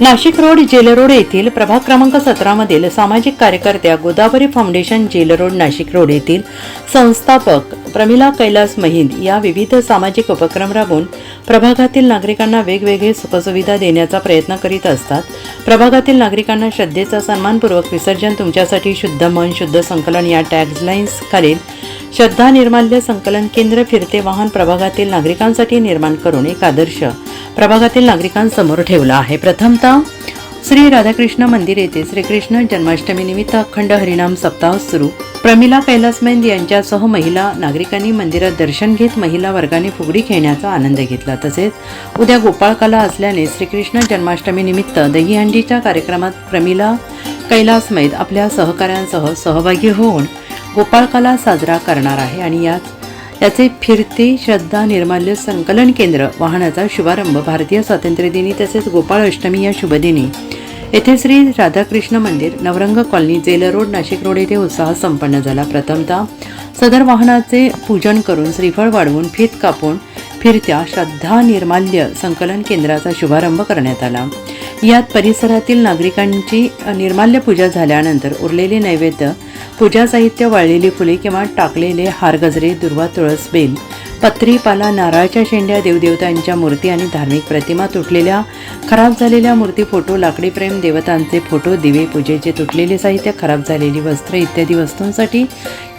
Nashik road gel road येथील प्रभाग क्रमांक सतरा मधील सामाजिक कार्यकर्त्या Godavari foundation jail road Nashik road येथील संस्थापक प्रमिला कैलास महिंद या विविध सामाजिक उपक्रम राबवून प्रभागातील नागरिकांना वेगवेगळे सुखसुविधा देण्याचा प्रयत्न करीत असतात. प्रभागातील नागरिकांना श्रद्धेचा सन्मानपूर्वक विसर्जन तुमच्यासाठी शुद्ध मन शुद्ध संकलन या टॅगलाईन्स खालील श्रद्धा निर्माल्य संकलन केंद्र फिरते वाहन प्रभागातील नागरिकांसाठी निर्माण करून एक आदर्श प्रभागातील नागरिकांसमोर ठेवला आहे. प्रथमतः श्री राधाकृष्ण मंदिर येथे श्रीकृष्ण जन्माष्टमी निमित्त अखंड हरिनाम सप्ताह सुरू. प्रमिला कैलासमेंद यांच्यासह महिला नागरिकांनी मंदिरात दर्शन घेत महिला वर्गाने फुगडी खेळण्याचा आनंद घेतला. तसेच उद्या गोपाळकाला असल्याने श्रीकृष्ण जन्माष्टमी निमित्त दहीहंडीच्या कार्यक्रमात प्रमिला कैलासमैद आपल्या सहकाऱ्यांसह सहभागी होऊन गोपाळकाला साजरा करणार आहे आणि यात याचे फिरते श्रद्धा निर्माल्य संकलन केंद्र वाहनाचा शुभारंभ भारतीय स्वातंत्र्यदिनी तसेच गोपाळ अष्टमी या शुभदिनी येथे श्री राधाकृष्ण मंदिर Navrang colony jail road Nashik road येथे उत्साह संपन्न झाला. प्रथमतः सदर वाहनाचे पूजन करून श्रीफळ वाढवून फीत कापून फिरत्या श्रद्धा निर्माल्य संकलन केंद्राचा शुभारंभ करण्यात आला. यात परिसरातील नागरिकांची निर्माल्य पूजा झाल्यानंतर उरलेले नैवेद्य पूजा साहित्य वाळलेली फुले किंवा टाकलेले हार गजरे दुर्वा तुळस बेल पत्री पाला नारळाच्या शेंड्या देवदेवतांच्या मूर्ती आणि धार्मिक प्रतिमा तुटलेल्या खराब झालेल्या मूर्ती फोटो लाकडी प्रेम देवतांचे फोटो दिवे पूजेचे तुटलेले साहित्य खराब झालेली वस्त्र इत्यादी वस्तूंसाठी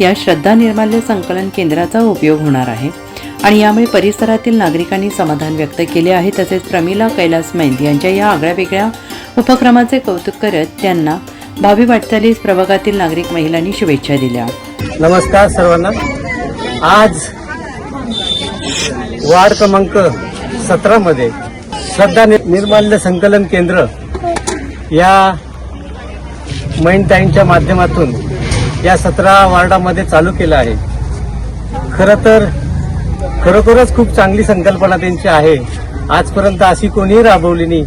या श्रद्धा निर्माल्य संकलन केंद्राचा उपयोग होणार आहे. आणि यामुळे परिसरातील नागरिकांनी समाधान व्यक्त केले आहे. तसेच प्रमिला कैलास मैंद यांच्या या आगळ्यावेगळ्या उपक्रमाचे कौतुक करत त्यांना भावी वाटचालीस प्रभागातील नागरिक महिलांनी शुभेच्छा दिल्या. नमस्कार सर्वांना. आज वार्ड क्रमांक सतरा मध्ये श्रद्धा निर्माल्य संकलन केंद्र या मैनताईंच्या माध्यमातून या सतरा वार्डामध्ये चालू केलं आहे. खरं तर खरोखरच खूप चांगली संकल्पना त्यांची आहे. आजपर्यंत अशी कोणीही राबवली नाही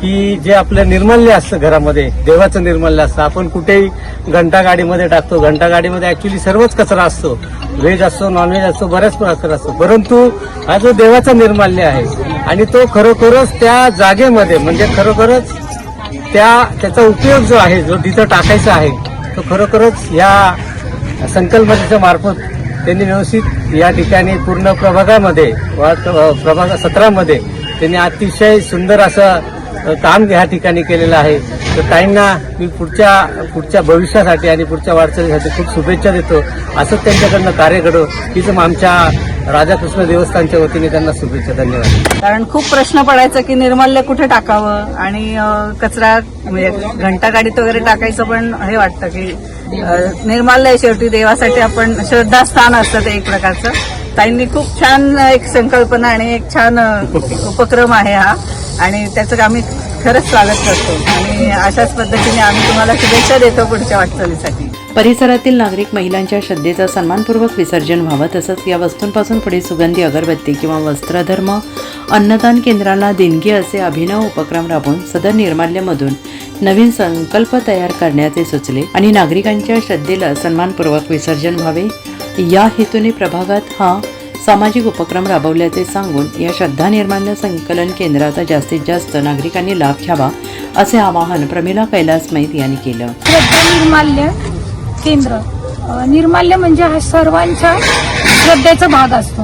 की जे आपलं निर्मल्य असतं घरामध्ये देवाचं निर्मल्य असतं. आपण कुठेही घंटा गाडीमध्ये टाकतो. घंटा गाडीमध्ये ऍक्च्युली सर्वच कचरा असतो. व्हेज असतो नॉनव्हेज असतो बऱ्याच प्रकार असतो. परंतु हा जो देवाचा निर्माल्य आहे आणि तो खरोखरच त्या जागेमध्ये म्हणजे खरोखरच त्या त्याचा उपयोग जो आहे जो तिथं टाकायचा आहे तो खरोखरच या संकल्पनेच्या मार्फत त्यांनी व्यवस्थित या ठिकाणी पूर्ण प्रभागामध्ये वा प्रभाग सत्रामध्ये त्यांनी अतिशय सुंदर असं काम ह्या ठिकाणी केलेलं आहे. तर ताईंना मी पुढच्या पुढच्या भविष्यासाठी आणि पुढच्या वाटचालीसाठी खूप शुभेच्छा देतो. असंच त्यांच्याकडनं कार्य घडो. हीच आमच्या राधाकृष्ण देवस्थानच्या वतीने त्यांना शुभेच्छा. धन्यवाद. कारण खूप प्रश्न पडायचा की निर्माल्य कुठे टाकावं आणि कचरा म्हणजे घंटा गाडीत वगैरे टाकायचं पण हे वाटतं की निर्माल्य शेवटी देवासाठी आपण श्रद्धास्थान असतं ते एक प्रकारचं. ताईंनी खूप छान एक संकल्पना आणि एक छान उपक्रम आहे हा. आणि त्याचं आम्ही खरंच स्वागत करतो. आणि अशाच पद्धतीने आम्ही तुम्हाला शुभेच्छा देतो पुढच्या वाटचालीसाठी. परिसरातील नागरिक महिलांच्या श्रद्धेचा सन्मानपूर्वक विसर्जन व्हावं तसंच या वस्तूंपासून पुढे सुगंधी अगरबत्ती किंवा वस्त्रधर्म अन्नदान केंद्राला देणगी असे अभिनव उपक्रम राबवून सदर निर्माल्यमधून नवीन संकल्प तयार करण्याचे सुचले आणि नागरिकांच्या श्रद्धेला सन्मानपूर्वक विसर्जन व्हावे. या हेतूने प्रभागात हा सामाजिक उपक्रम राबवल्याचे सांगून या श्रद्धा निर्माल्य संकलन केंद्राचा जास्तीत जास्त नागरिकांनी लाभ घ्यावा असे आवाहन प्रमिला कैलास मैत यांनी केलं. श्रद्धा निर्माल्य केंद्र. निर्माल्य म्हणजे हा सर्वांच्या श्रद्धेचा भाग असतो.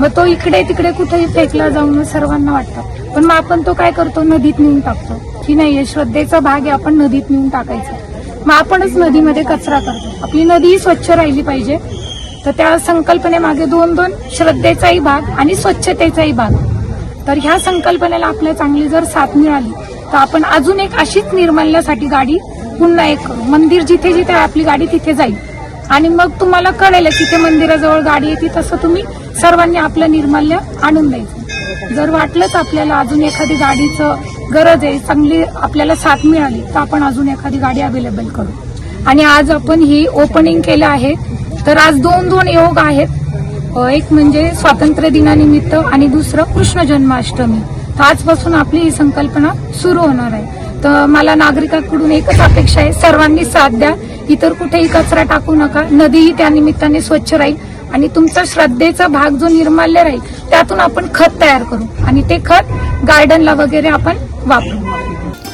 मग तो इकडे तिकडे कुठेही फेकला जाऊन सर्वांना वाटतं. पण मग आपण तो काय करतो? नदीत नेऊन टाकतो. की नाही हे श्रद्धेचा भाग आहे आपण नदीत नेऊन टाकायचं. मग आपणच नदीमध्ये कचरा करतो. आपली नदी स्वच्छ राहिली पाहिजे. तर त्या संकल्पनेमागे दोन दोन श्रद्धेचाही भाग आणि स्वच्छतेचाही भाग. तर ह्या संकल्पनेला आपल्या चांगली जर साथ मिळाली तर आपण अजून एक अशीच निर्मल्यासाठी गाडी पुन्हा एक करू मंदिर जिथे जिथे आहे आपली गाडी तिथे जाईल. आणि मग तुम्हाला कळेल तिथे मंदिराजवळ गाडी येते तसं तुम्ही सर्वांनी आपलं निर्माल्य आणून द्यायचं. जर वाटलंच आपल्याला अजून एखादी गाडीचं गरज आहे चांगली आपल्याला साथ मिळाली तर आपण अजून एखादी गाडी अवेलेबल करू. आणि आज आपण ही ओपनिंग केलं आहे तर आज दोन दोन योग आहेत. एक म्हणजे स्वातंत्र्य दिनानिमित्त आणि दुसरं कृष्ण जन्माष्टमी. तर आजपासून आपली ही संकल्पना सुरू होणार आहे. तर मला नागरिकांकडून एकच अपेक्षा आहे सर्वांनी साथ द्या. इतर कुठेही कचरा टाकू नका. नदीही त्या निमित्ताने स्वच्छ राहील आणि तुमचा श्रद्धेचा भाग जो निर्माल्य राहील त्यातून आपण खत तयार करू आणि ते खत गार्डनला वगैरे आपण वापरू.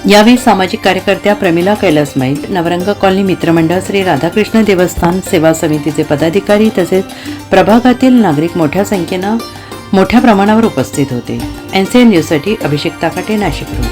यावेळी सामाजिक कार्यकर्त्या प्रमिला कैलास माईत नवरंग कॉलनी मित्रमंडळ श्री राधाकृष्ण देवस्थान सेवा समितीचे पदाधिकारी तसेच प्रभागातील नागरिक मोठ्या संख्येनं मोठ्या प्रमाणावर उपस्थित होते. एनसीएन न्यूजसाठी अभिषेक ताकाटे नाशिक